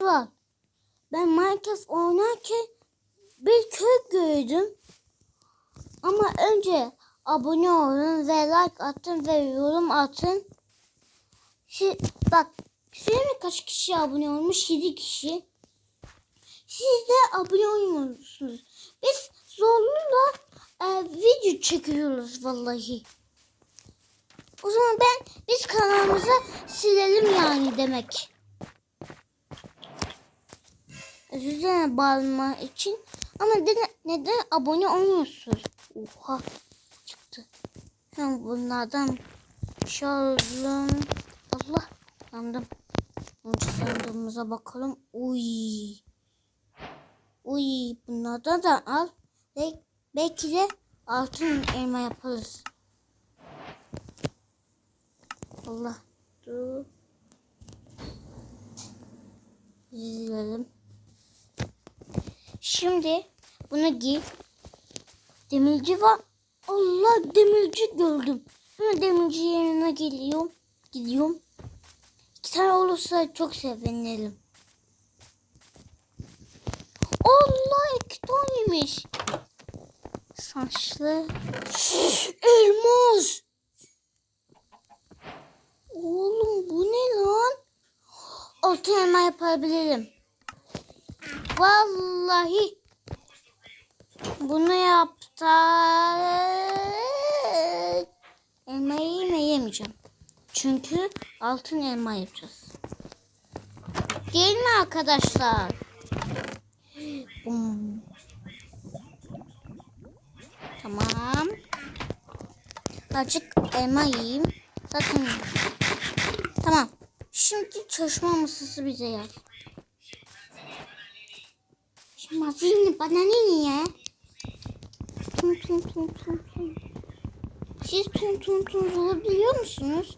Var. Ben Minecraft oynarken bir köy gördüm. Ama önce abone olun ve like atın ve yorum atın. Şimdi bak söyleme kaç kişi abone olmuş? 7 kişi. Siz de abone olmuyorsunuz. Biz zorluyla e, video çekiyoruz vallahi. O zaman ben biz kanalımıza silelim yani demek. Dilerim bağırma için. Ama neden, neden abone olmuyorsunuz? Oha çıktı. Hem bunlardan şalım. Allah yandım. Önce sandığımıza bakalım. Uy. Uy bunlardan da al. Ve belki de altın elma yaparız. Allah. Dur. Dizilelim. Şimdi bunu giy. Demirci var. Allah demirci gördüm. Hemen demirci yerine geliyorum. Gidiyorum. İki tane olursa çok sevinirim. Allah iki taneymiş. Saçlı. Elmas. Oğlum bu ne lan? Altın elma yapabilirim. Vallahi bunu yaptık. Elmayı yine yemeyeceğim. Çünkü altın elma yapacağız. Değil mi arkadaşlar? Bum. Tamam. Azıcık elma yiyeyim. Zaten Tamam. Şimdi çalışma masası bize yaz. Şimdi mazini bana ne niye? Tum tum tum tum tum. Siz tum tum tum olabiliyor musunuz?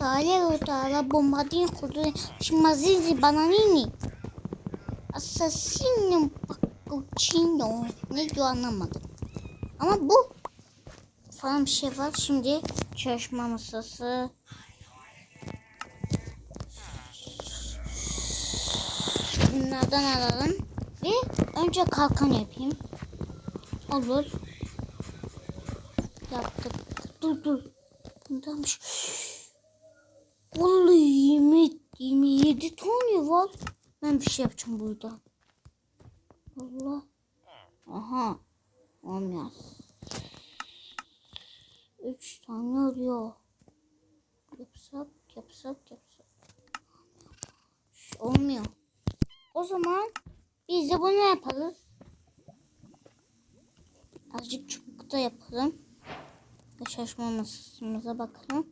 Dale dale bombardino kurdu. Şimdi mazini bana ne ni? Assassino Paccuccino. Ne diyor anlamadım. Ama bu falan bir şey var. Şimdi çalışma masası. Bunlardan alalım. Ve önce kalkan yapayım. Olur. Yaptık. Dur dur. Bundanmış. Vallahi 20, 27 tane var. Ben bir şey yapacağım burada. Allah. Aha. Olmaz. Üç tane oluyor. Yapsak, yapsak, yapsak. Olmuyor. O zaman biz de bunu yapalım. Azıcık çubuk da yapalım. Ve şaşma masasımıza bakalım.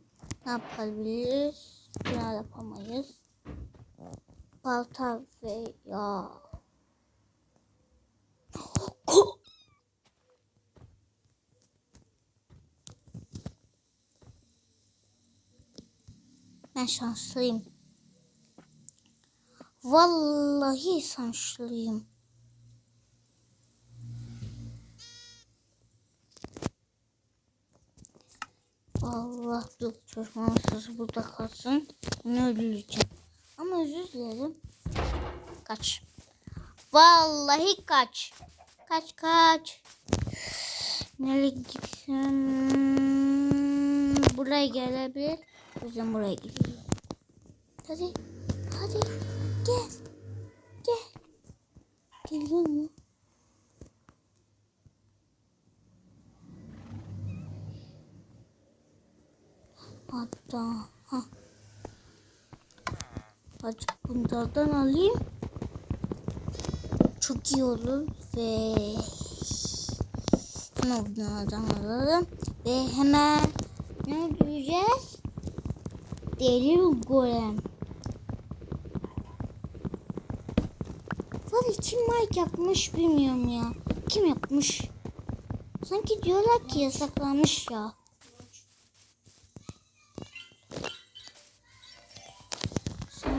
Ne yapabiliriz? Ne yapamayız. Balta veya Ben şanslıyım. Vallahi şanslıyım. Allah dur masası burada kalsın. Bunu öldüreceğim. Ama özür dilerim. Kaç. Vallahi kaç. Kaç kaç. Nereye gitsem? Buraya gelebilir. O yüzden buraya gidiyorum. Hadi. Hadi. Gel. Gel. Geliyor mu? Hatta. Ha. Azıcık bunlardan alayım. Çok iyi olur ve hemen bunlardan alalım ve hemen ne göreceğiz? Deri golem. Mike yapmış bilmiyorum ya. Kim yapmış? Sanki diyorlar ki yasaklanmış ya. Sen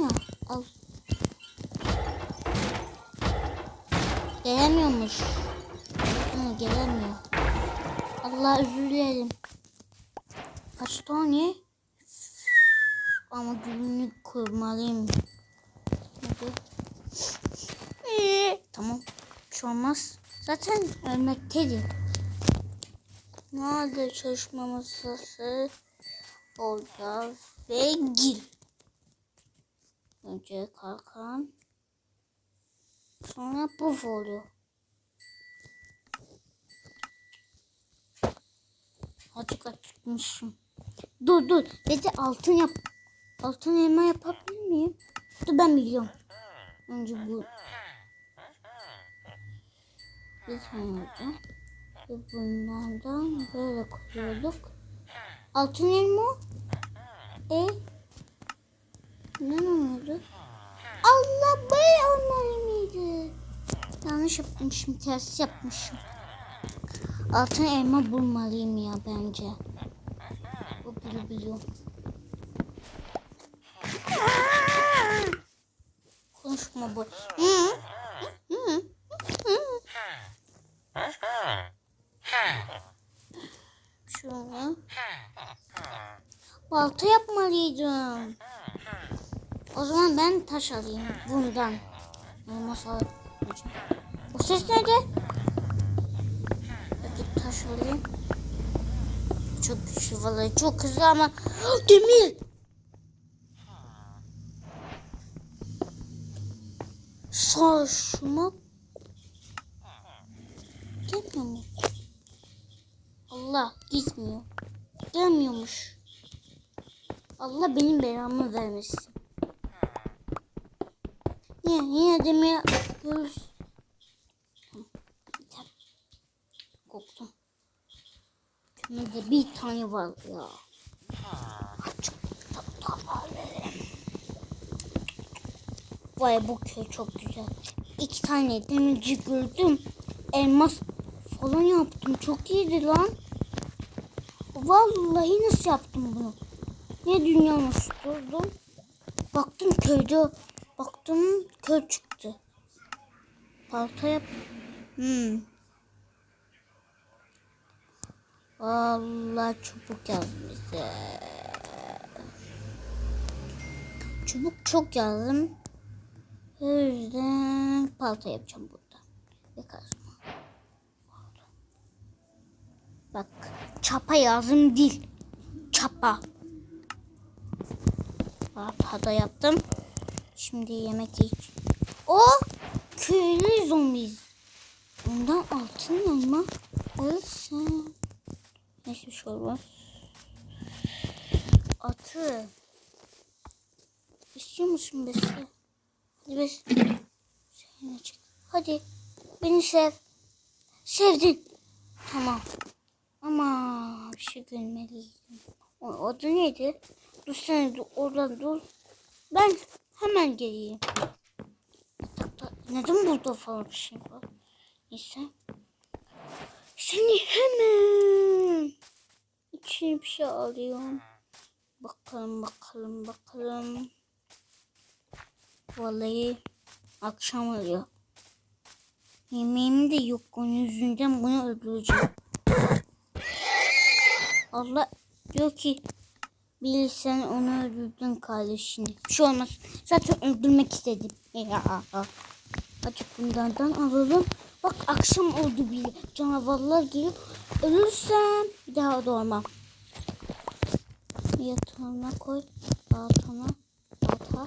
ya. Al. Gelemiyormuş. Hı, gelemiyor. Allah özür dilerim. Kaç tane? Ama gülünü kurmalıyım. Hadi. şey olmaz. Zaten ölmekteydi. Nerede çalışma masası? Orada ve gir. Önce kalkan. Sonra puf oluyor. Açık açıkmışım. Dur dur. Dedi altın yap. Altın elma yapabilir miyim? Dur ben biliyorum. Önce bu. Bir. Ve bunlardan böyle koyuyorduk. Altın elma. E. Ne oluyordu? Allah böyle olmalı mıydı? Yanlış yapmışım. Ters yapmışım. Altın elma bulmalıyım ya bence. O bile biliyor. Konuşma bu. Hı? Hı? Şöyle. Balta yapmalıydım. O zaman ben taş alayım bundan. Alayım. O ses nerede? Hadi taş alayım. Çok güçlü vallahi çok hızlı ama demir. Saçma. Gelmiyor mu? Allah gitmiyor. Gelmiyormuş. Allah benim belamı vermesin. Yine, yine demir görürüz. Korktum. Kümede bir tane var ya. Vay bu köy çok güzel. İki tane demirci gördüm. Elmas falan yaptım. Çok iyiydi lan. Vallahi nasıl yaptım bunu? Ne dünya oluşturdum? Baktım köyde. Baktım köy çıktı. Balta yap. Hmm. Vallahi çubuk yazdım bize. Çubuk çok yazdım. O yüzden balta yapacağım burada. Ve. Bak çapa yazım değil. Çapa. Balta da yaptım. Şimdi yemek iç. O köylü zombi. Ondan altın elma alırsın. Neyse bir şey olmaz. Atı. İstiyor musun Besi? Hadi çık. Hadi. Beni sev. Sevdin. Tamam. Ama bir şey görmeliydim. O adı neydi? Dur sen dur, oradan dur. Ben hemen geleyim. Neden burada falan bir şey var? Neyse. Seni hemen içine bir şey alıyorum. Bakalım bakalım bakalım. Vallahi akşam oluyor. Yemeğim de yok onun yüzünden bunu öldüreceğim. Allah diyor ki Bil sen onu öldürdün kardeşini. Bir şey olmaz. Zaten öldürmek istedim. Ya. Hadi bunlardan alalım. Bak akşam oldu bile. Canavarlar gelip ölürsem bir daha doğmam. Yatağına koy. Baltana. Balta.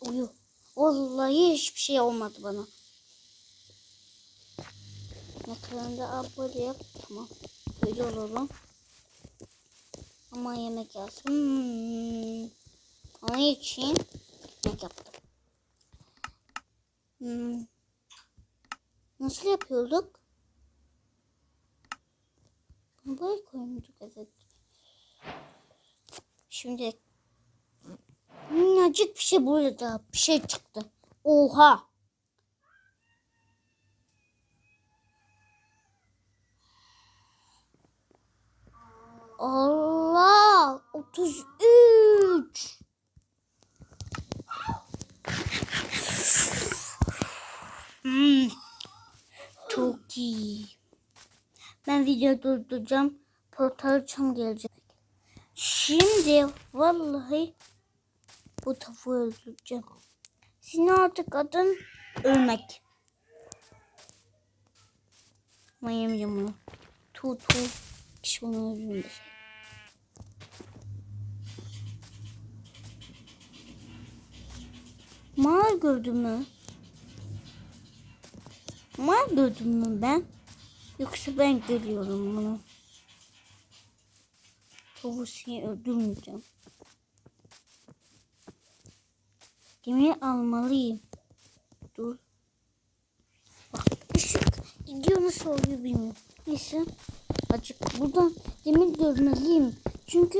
Uyu. Vallahi hiçbir şey olmadı bana. Yatağında abone yap. Tamam. Böyle olalım. Ama yemek lazım. Hmm. Onun için yemek yaptım. Hmm. Nasıl yapıyorduk? Böyle koymuştuk evet. Şimdi minnacık bir şey burada bir şey çıktı. Oha. Allah 33 Hmm, Çok iyi. Ben video durduracağım. Portal çam gelecek. Şimdi vallahi bu tavuğu öldüreceğim. Senin artık adın ölmek. Ama yemeyeceğim bunu. Tu tu. Kişi bunu öldürün Mal gördüm mü? Mal gördüm mü ben? Yoksa ben görüyorum bunu. Seni öldürmeyeceğim. Gemiyi almalıyım. Dur. Bak ışık gidiyor nasıl oluyor bilmiyorum. Neyse. Açık buradan demir görmeliyim. Çünkü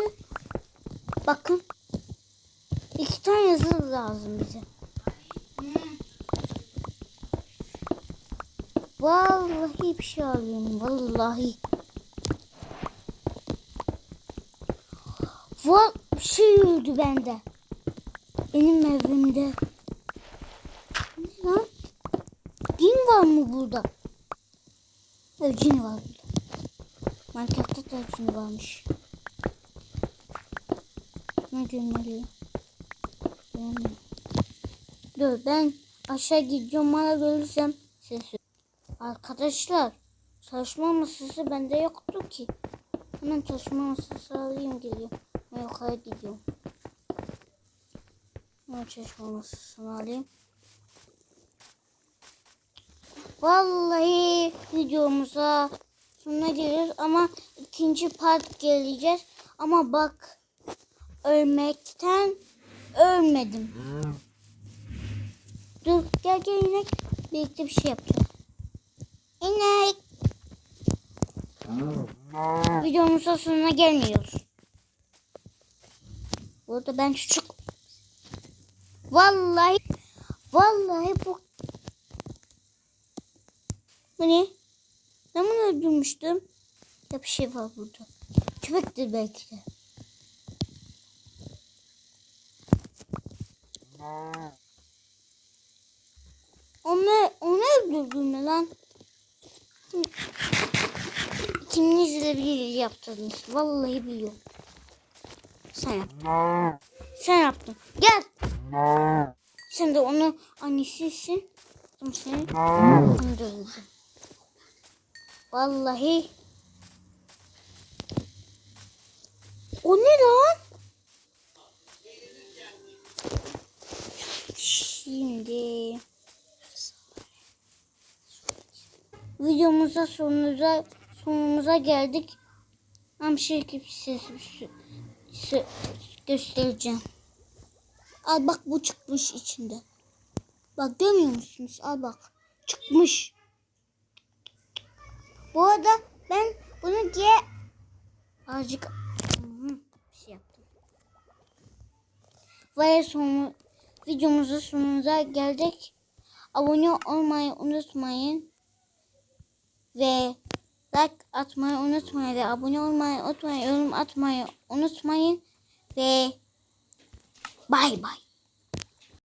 bakın iki tane yazı lazım bize. Vallahi bir şey alıyorum. Vallahi. Val bir şey öldü bende. Benim evimde. Ne lan? Cin var mı burada? Evet cin var burada. Minecraft'ta da cin varmış. Ne? Yani. Dur ben aşağı gidiyorum bana görürsem sesi. Arkadaşlar çalışma masası bende yoktu ki. Hemen çalışma masası alayım geliyorum. Yukarı gidiyorum. Hemen çalışma masasını alayım. Vallahi videomuza sonuna geliyoruz ama ikinci part geleceğiz. Ama bak ölmekten ölmedim. Dur gel gel inek. Birlikte bir şey yapacağız. İnek. Videomuzun sonuna gelmiyoruz. Burada ben çocuk. Vallahi vallahi bu bu ne? Ben bunu öldürmüştüm. Ya bir şey var burada. Köpektir belki de. Onu, onu öldürdün mü lan? İkiniz bir yaptınız. Vallahi biliyorum. Sen yaptın. Sen yaptın. Gel. Sen de onu annesisin. Ama seni. Vallahi. O ne lan? Şimdi videomuza sonumuza sonumuza geldik. Hem şey size göstereceğim. Al bak bu çıkmış içinde. Bak görmüyor musunuz? Al bak. Çıkmış. Bu arada ben bunu diye azıcık bir şey yaptım. Ve sonu videomuzun sonuna geldik. Abone olmayı unutmayın. Ve like atmayı unutmayın ve abone olmayı unutmayın, yorum atmayı unutmayın ve bay bay.